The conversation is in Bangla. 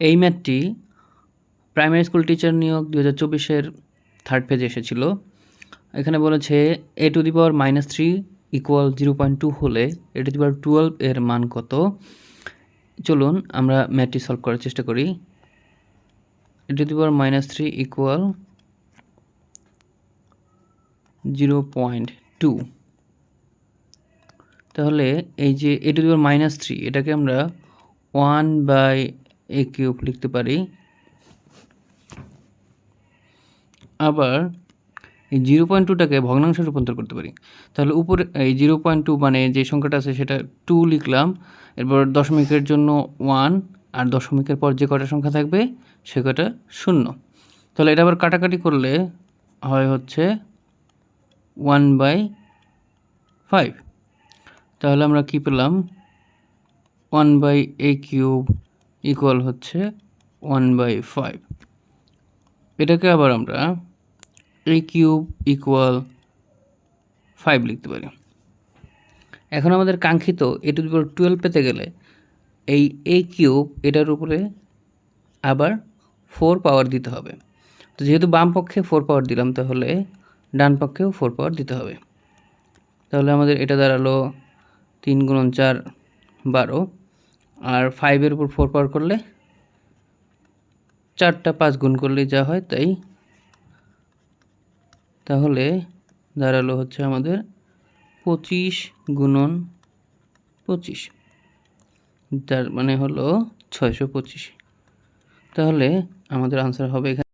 এই ম্যাথটি প্রাইমারি স্কুল টিচার নিয়োগ দু হাজার চব্বিশের থার্ড পেজে এসেছিল। এখানে বলেছে A to the power minus three equal zero point two হলে এ টু দি পাওয়ার টুয়েলভ এর মান কত? চলুন আমরা ম্যাথটি সলভ করার চেষ্টা করি। A to the power minus three equal zero point two তাহলে এই যে A to the power minus three এটাকে আমরা ওয়ান বাই এ কিউব লিখতে পারি। আবার এই জিরো পয়েন্ট টুটাকে ভগ্নাংশে রূপান্তর করতে পারি। তাহলে উপরে এই জিরো পয়েন্ট টু মানে যে সংখ্যাটা আছে সেটা টু লিখলাম। এরপর দশমিকের জন্য ওয়ান আর দশমিকের পর যে কটা সংখ্যা থাকবে সে কটা শূন্য। তাহলে এটা আবার কাটাকাটি করলে হয় হচ্ছে ওয়ান বাই ফাইভ তাহলে আমরা কী পেলাম? One by A cube equal হচ্ছে ওয়ান বাই ফাইভ এটাকে আবার আমরা এ কিউব ইকুয়াল ফাইভ লিখতে পারি। এখন আমাদের কাঙ্ক্ষিত এ টু দি পাওয়ার টুয়েলভ পেতে গেলে এই এ কিউব এটার উপরে আবার ফোর পাওয়ার দিতে হবে। তো যেহেতু বাম পক্ষে ফোর পাওয়ার দিলাম, তাহলে ডান পক্ষেও ফোর পাওয়ার দিতে হবে। তাহলে আমাদের এটা দাঁড়াল তিন গুণন চার বারো। আর ফাইভের উপর ফোর পাওয়ার করলে চারটা পাঁচ গুণ করলে যা হয় তাই। তাহলে দাঁড়াল হচ্ছে আমাদের পঁচিশ গুণন পঁচিশ। তার মানে হলো ছয়শো পঁচিশ। তাহলে আমাদের আনসার হবে এখানে।